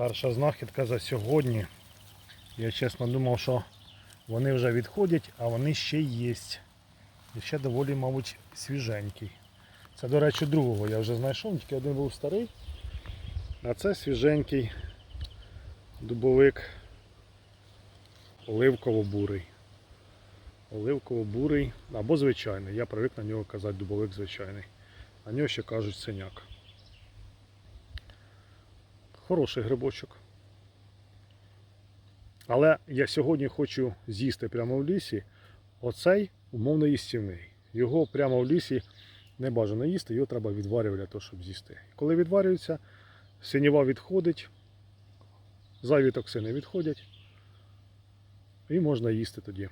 Перша знахідка за сьогодні. Я чесно думав, що вони вже відходять, а вони ще є. І ще доволі, мабуть, свіженький. Це, до речі, другого я вже знайшов, тільки один був старий. А це свіженький дубовик оливково-бурий. Оливково-бурий або звичайний. Я привик на нього казати дубовик звичайний. На нього ще кажуть синяк. Хороший грибочок. Але я сьогодні хочу з'їсти прямо в лісі оцей умовно їстівний. Його прямо в лісі не бажано їсти, його треба відварювати для того, щоб з'їсти. Коли відварюється, синєва відходить, зайві токсини відходять. І можна їсти тоді.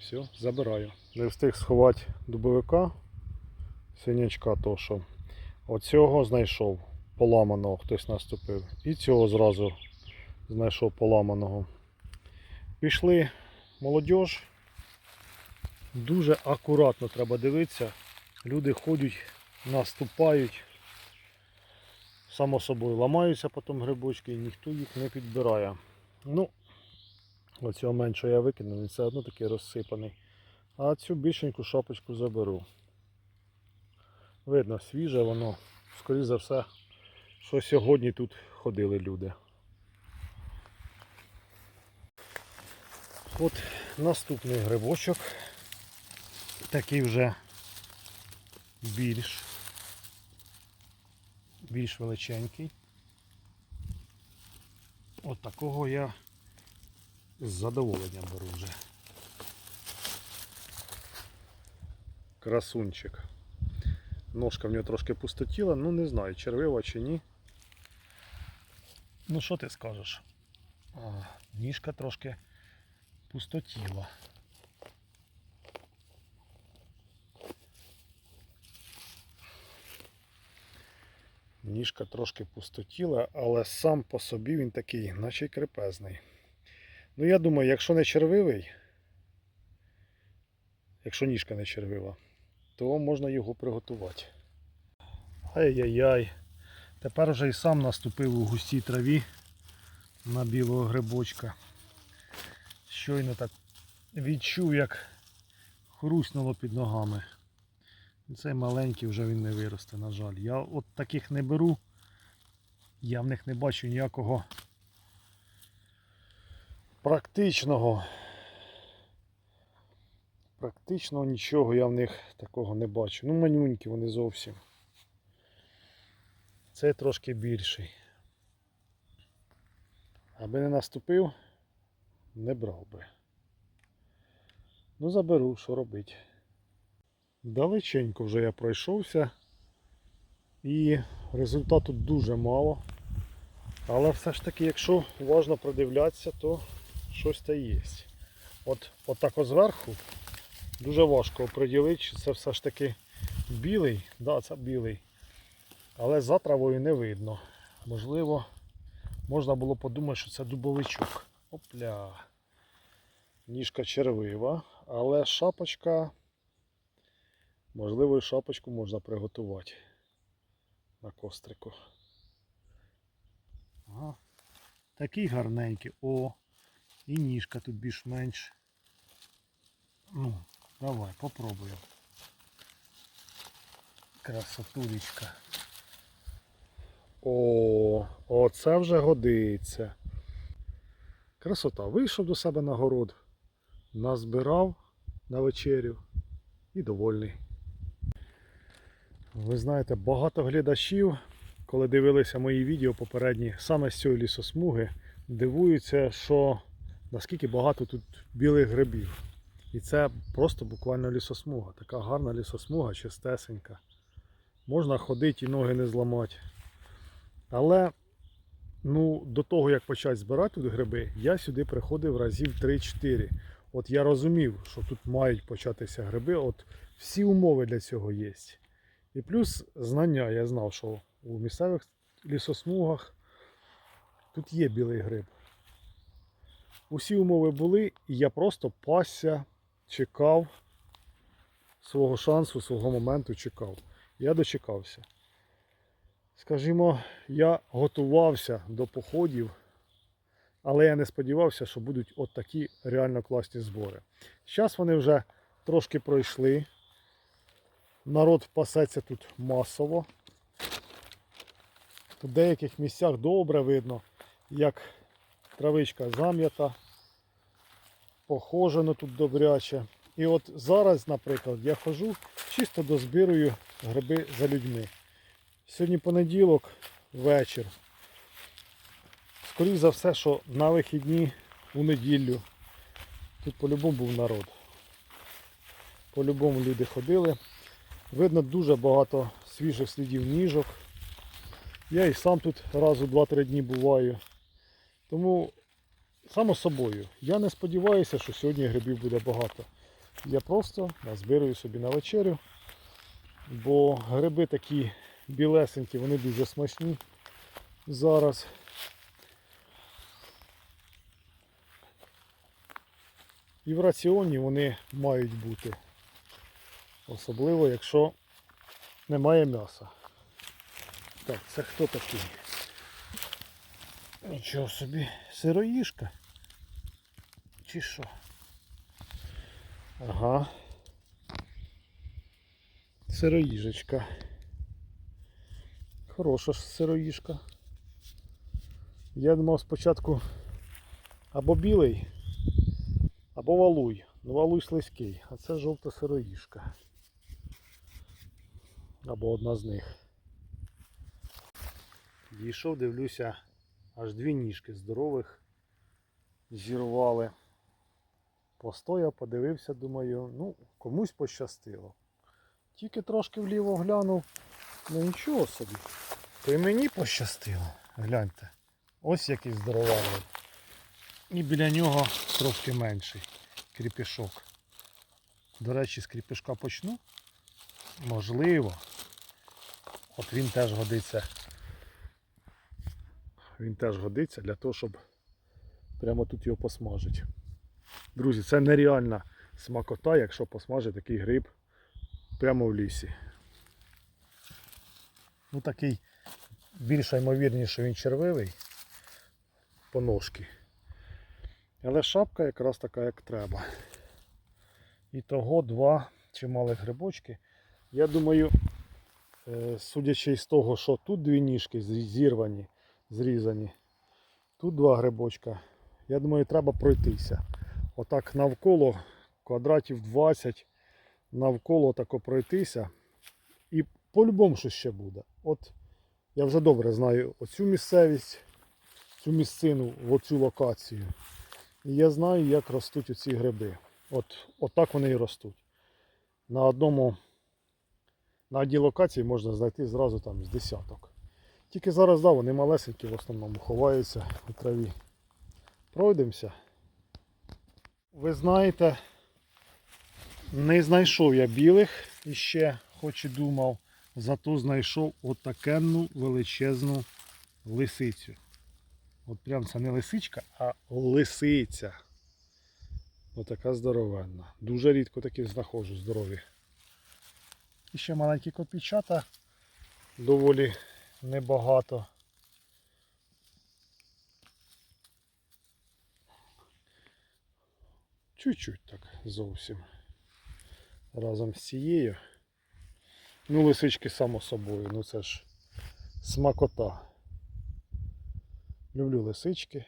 Все, забираю. Не встиг сховати дубовика, синячка то що. Оцього знайшов поламаного, хтось наступив. І цього зразу знайшов поламаного. Пішли молодіж. Дуже акуратно треба дивитися. Люди ходять, наступають. Само собою ламаються потім грибочки і ніхто їх не підбирає. Ну, оцього меншого я викину, він все одно такий розсипаний. А цю більшеньку шапочку заберу. Видно, свіже воно. Скоріше за все, що сьогодні тут ходили люди. От наступний грибочок. Такий вже більш більш величенький. От такого я з задоволенням беру вже. Красунчик. Ножка в нього трошки пустотіла, ну не знаю, червива чи ні. Ну що ти скажеш? А, ніжка трошки пустотіла. Ніжка трошки пустотіла, але сам по собі він такий, наче й крепезний. Ну я думаю, якщо не червивий, якщо ніжка не червива, то можна його приготувати. Ай-яй-яй. Тепер вже і сам наступив у густій траві на білого грибочка. Щойно так відчув, як хруснуло під ногами. Цей маленький вже він не виросте, на жаль. Я от таких не беру. Я в них не бачу ніякого практичного. Практично нічого я в них такого не бачу. Ну, манюнькі вони зовсім. Цей трошки більший. Аби не наступив, не брав би. Ну, заберу, що робити. Далеченько вже я пройшовся. І результату дуже мало. Але все ж таки, якщо уважно продивлятися, то щось та є. От, от так зверху дуже важко оприділити, чи це все ж таки білий. Да, це білий. Але за травою не видно. Можливо, можна було подумати, що це дубовичок. Опля. Ніжка червива, але шапочка. Можливо, і шапочку можна приготувати на кострику. Ага. Такий гарненький. О, і ніжка тут більш-менш. Ну, давай, попробуємо. Красотулечка. О, оце вже годиться. Красота. Вийшов до себе на город, назбирав на вечерю і довольний. Ви знаєте, багато глядачів, коли дивилися мої відео попередні, саме з цієї лісосмуги, дивуються, що наскільки багато тут білих грибів. І це просто буквально лісосмуга. Така гарна лісосмуга, чистесенька. Можна ходити і ноги не зламати. Але ну, до того, як почати збирати тут гриби, я сюди приходив разів 3-4. От я розумів, що тут мають початися гриби. От всі умови для цього є. І плюс знання, я знав, що у місцевих лісосмугах тут є білий гриб. Усі умови були, і я просто пасся, чекав свого шансу, свого моменту чекав. Я дочекався. Скажімо, я готувався до походів, але я не сподівався, що будуть от такі реально класні збори. Зараз вони вже трошки пройшли. Народ пасеться тут масово. В деяких місцях добре видно, як травичка зам'ята, похожено тут добряче. І от зараз, наприклад, я хожу, чисто дозбирую гриби за людьми. Сьогодні понеділок, вечір. Скоріше за все, що на вихідні у неділю тут по-любому був народ. По-любому люди ходили. Видно дуже багато свіжих слідів ніжок. Я і сам тут раз у 2-3 дні буваю. Тому, само собою, я не сподіваюся, що сьогодні грибів буде багато. Я просто назбирую собі на вечерю, бо гриби такі білесенькі, вони дуже смачні зараз. І в раціоні вони мають бути. Особливо, якщо немає м'яса. Так, це хто такий? Нічого собі, сироїшка? Чи що? Ага. Сироїжечка. Хороша ж сироїжка. Я думав спочатку або білий, або валуй. Ну валуй слизький, а це жовта сироїжка. Або одна з них. Дійшов, дивлюся, аж дві ніжки здорових зірвали. Постояв, подивився, думаю, ну, комусь пощастило. Тільки трошки вліво глянув, ну нічого собі. То й мені пощастило. Гляньте. Ось який здоровий. І біля нього трошки менший кріпішок. До речі, з кріпішка почну. Можливо. От він теж годиться. Він теж годиться для того, щоб прямо тут його посмажити. Друзі, це нереальна смакота, якщо посмажити такий гриб прямо в лісі. Ну такий більше ймовірніше, що він червивий по ножки. Але шапка якраз така, як треба. І того два чималих грибочки. Я думаю, е, судячи з того, що тут дві ніжки зірвані, зрізані, тут два грибочка. Я думаю, треба пройтися. Отак навколо квадратів 20, навколо тако пройтися. І по-любому що ще буде. От я вже добре знаю оцю місцевість, цю місцину, в оцю локацію. І я знаю, як ростуть оці гриби. От, от так вони і ростуть. На одному, на одній локації можна знайти зразу там з десяток. Тільки зараз, да, вони малесенькі в основному ховаються у траві. Пройдемося. Ви знаєте, не знайшов я білих іще, хоч і думав, зато знайшов отакенну величезну лисицю. От прям це не лисичка, а лисиця. Отака здоровенна. Дуже рідко такі знаходжу здорові. І ще маленькі копійчата, доволі небагато. Чуть-чуть так зовсім. Разом з цією. Ну, лисички само собою, ну це ж смакота. Люблю лисички.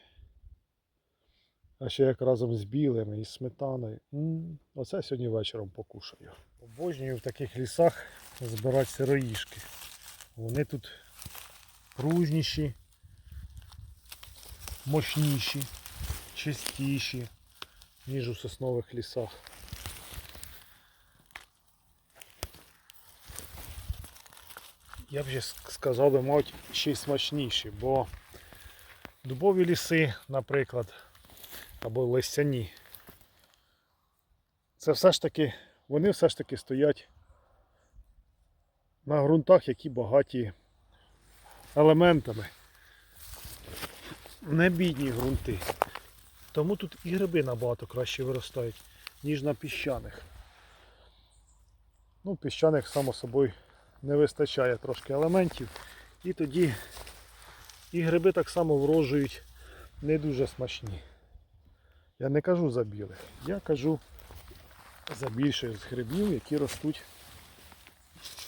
А ще як разом з білими і сметаною. М, Оце сьогодні вечором покушаю. Обожнюю в таких лісах збирати сироїшки. Вони тут пружніші, мощніші, чистіші, ніж у соснових лісах. Я б ще сказав би, мабуть, ще й смачніші, бо дубові ліси, наприклад, або листяні. Це все ж таки, вони все ж таки стоять на ґрунтах, які багаті елементами. Не бідні ґрунти. Тому тут і гриби набагато краще виростають, ніж на піщаних. Ну, піщаних, само собою, не вистачає трошки елементів. І тоді і гриби так само врожують не дуже смачні. Я не кажу за білих, я кажу за більшість грибів, які ростуть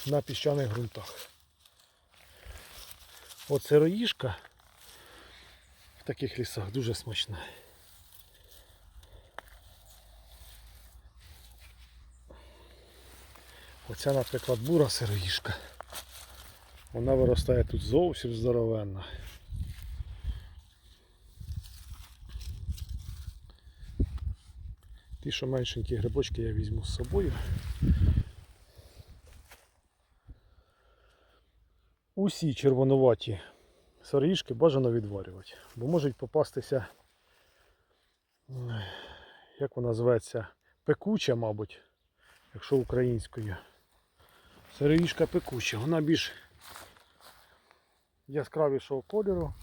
на піщаних ґрунтах. От сироїжка в таких лісах дуже смачна. Оця, наприклад, бура сироїжка. Вона виростає тут зовсім здоровенна. Ті, що меншенькі грибочки я візьму з собою. Усі червонуваті сироїжки бажано відварювати, бо можуть попастися, як вона зветься, пекуча, мабуть, якщо українською. Сироїжка пекуча, вона більш яскравішого кольору.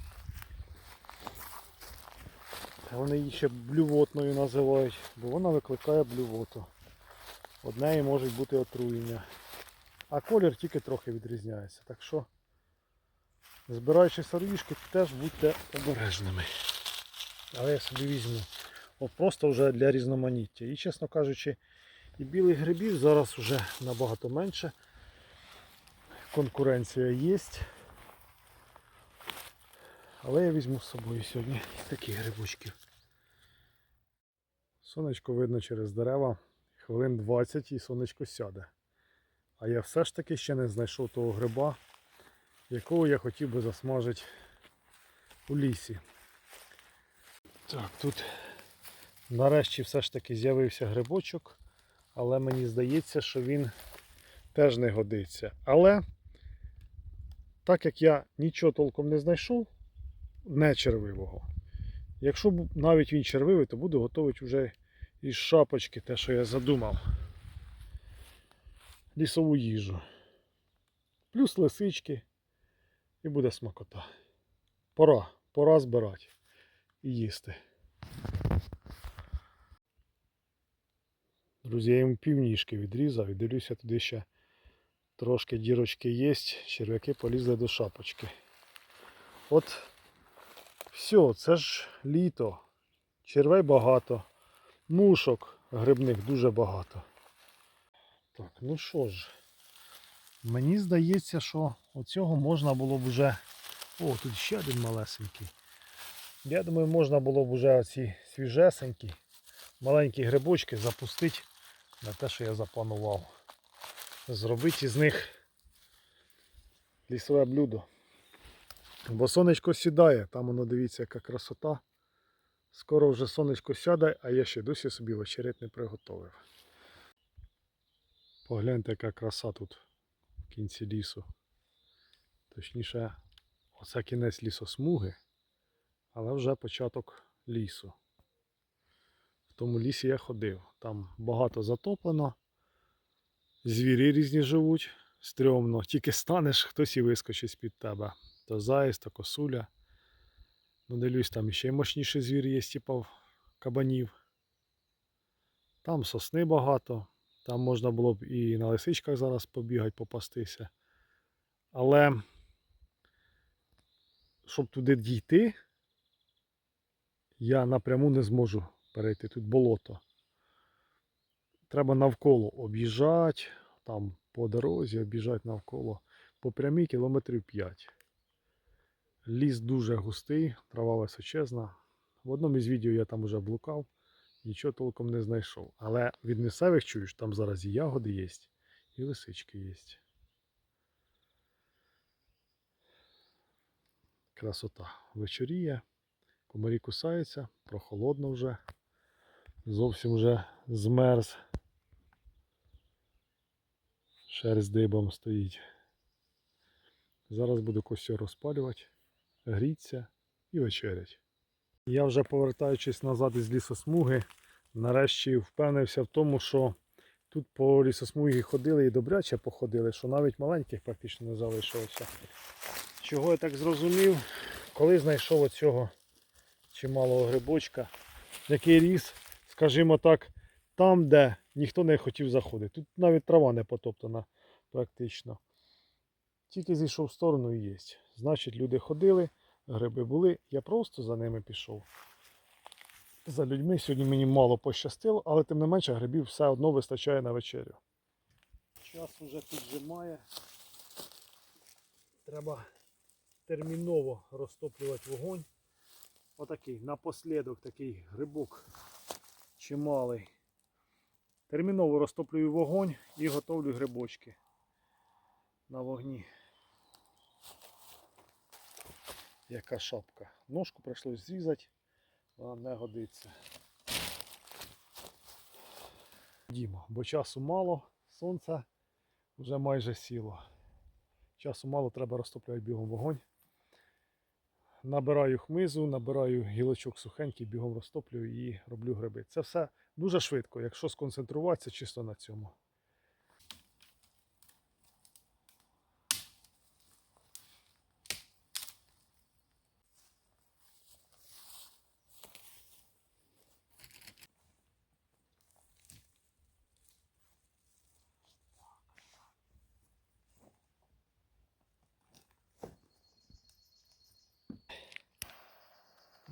Вони її ще блювотною називають, бо вона викликає блювоту. Од неї можуть бути отруєння. А колір тільки трохи відрізняється. Так що, збираючи сироїжки, теж будьте обережними. Але я собі візьму. От просто вже для різноманіття. І чесно кажучи, і білих грибів зараз вже набагато менше. Конкуренція є. Але я візьму з собою сьогодні таких грибочків. Сонечко видно через дерева. Хвилин 20 і сонечко сяде. А я все ж таки ще не знайшов того гриба, якого я хотів би засмажити у лісі. Так, тут нарешті все ж таки з'явився грибочок, але мені здається, що він теж не годиться. Але так як я нічого толком не знайшов, не червивого. Якщо навіть він червивий, то буду готувати вже із шапочки, те, що я задумав. Лісову їжу. Плюс лисички. І буде смакота. Пора, пора збирати і їсти. Друзі, я йому півніжки відрізав і дивлюся, туди ще трошки дірочки є, черв'яки полізли до шапочки. От все, це ж літо. Червей багато. Мушок грибних дуже багато. Так, ну що ж. Мені здається, що оцього можна було б вже... О, тут ще один малесенький. Я думаю, можна було б вже оці свіжесенькі, маленькі грибочки запустити на те, що я запланував. Зробити із них лісове блюдо. Бо сонечко сідає, там воно дивіться, яка красота. Скоро вже сонечко сяде, а я ще досі собі вечерять не приготовив. Погляньте, яка краса тут в кінці лісу. Точніше, оце кінець лісосмуги, але вже початок лісу. В тому лісі я ходив. Там багато затоплено, звірі різні живуть, стрьомно. Тільки станеш, хтось і вискочить з-під тебе то заєць, то косуля. Ну, дивлюсь, там ще й мощніший звір є, типу кабанів. Там сосни багато. Там можна було б і на лисичках зараз побігати, попастися. Але щоб туди дійти, я напряму не зможу перейти. Тут болото. Треба навколо об'їжджати, там по дорозі об'їжджати навколо по прямій кілометрів 5. Ліс дуже густий, трава височезна. В одному із відео я там вже блукав, нічого толком не знайшов. Але від місцевих що там зараз і ягоди є, і лисички є. Красота. Вечоріє, комарі кусаються, прохолодно вже. Зовсім вже змерз. Шерсть дибом стоїть. Зараз буду костер розпалювати гріться і вечерять. Я вже повертаючись назад із лісосмуги, нарешті впевнився в тому, що тут по лісосмугі ходили і добряче походили, що навіть маленьких практично не залишилося. Чого я так зрозумів, коли знайшов оцього чималого грибочка, який ріс, скажімо так, там, де ніхто не хотів заходити. Тут навіть трава не потоптана практично. Тільки зійшов в сторону і є. Значить, люди ходили, гриби були, я просто за ними пішов. За людьми сьогодні мені мало пощастило, але тим не менше грибів все одно вистачає на вечерю. Час уже піджимає. Треба терміново розтоплювати вогонь. Отакий напослідок такий грибок чималий. Терміново розтоплюю вогонь і готовлю грибочки на вогні. Яка шапка. Ножку прийшлось зрізати, вона не годиться. Дімо, бо часу мало, сонце вже майже сіло. Часу мало, треба розтоплювати бігом вогонь. Набираю хмизу, набираю гілочок сухенький, бігом розтоплюю і роблю гриби. Це все дуже швидко, якщо сконцентруватися чисто на цьому.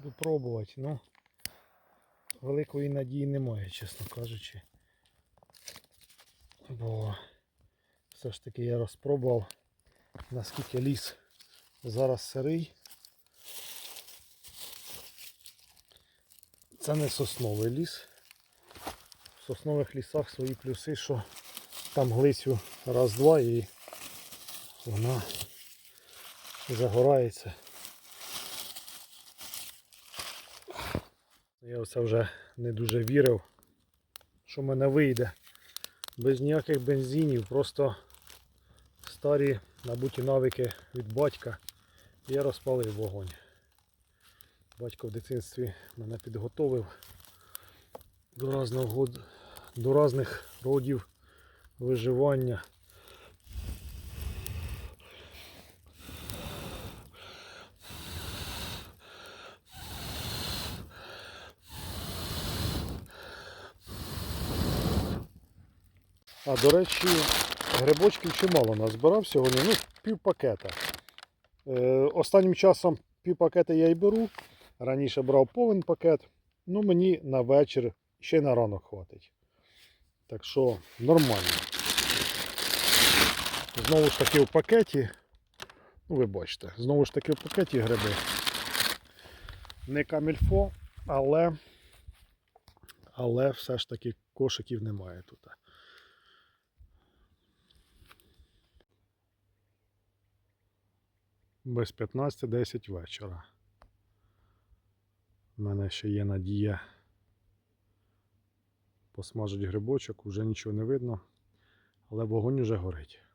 Буду пробувати, ну великої надії немає, чесно кажучи. Бо все ж таки я розпробував, наскільки ліс зараз сирий. Це не сосновий ліс. В соснових лісах свої плюси, що там глисю раз-два і вона загорається. Я оце вже не дуже вірив, що в мене вийде. Без ніяких бензинів, просто старі набуті навики від батька. Я розпалив вогонь. Батько в дитинстві мене підготовив до різних родів виживання. А до речі, грибочків чимало назбирав сьогодні, ну, пів пакета. Е, останнім часом пів пакета я й беру. Раніше брав повен пакет. Ну мені на вечір ще й на ранок хватить. Так що нормально. Знову ж таки в пакеті. Ну ви бачите, знову ж таки в пакеті гриби. Не камільфо, але, але все ж таки кошиків немає тут. Без 15-10 вечора. У мене ще є надія посмажить грибочок, вже нічого не видно, але вогонь уже горить.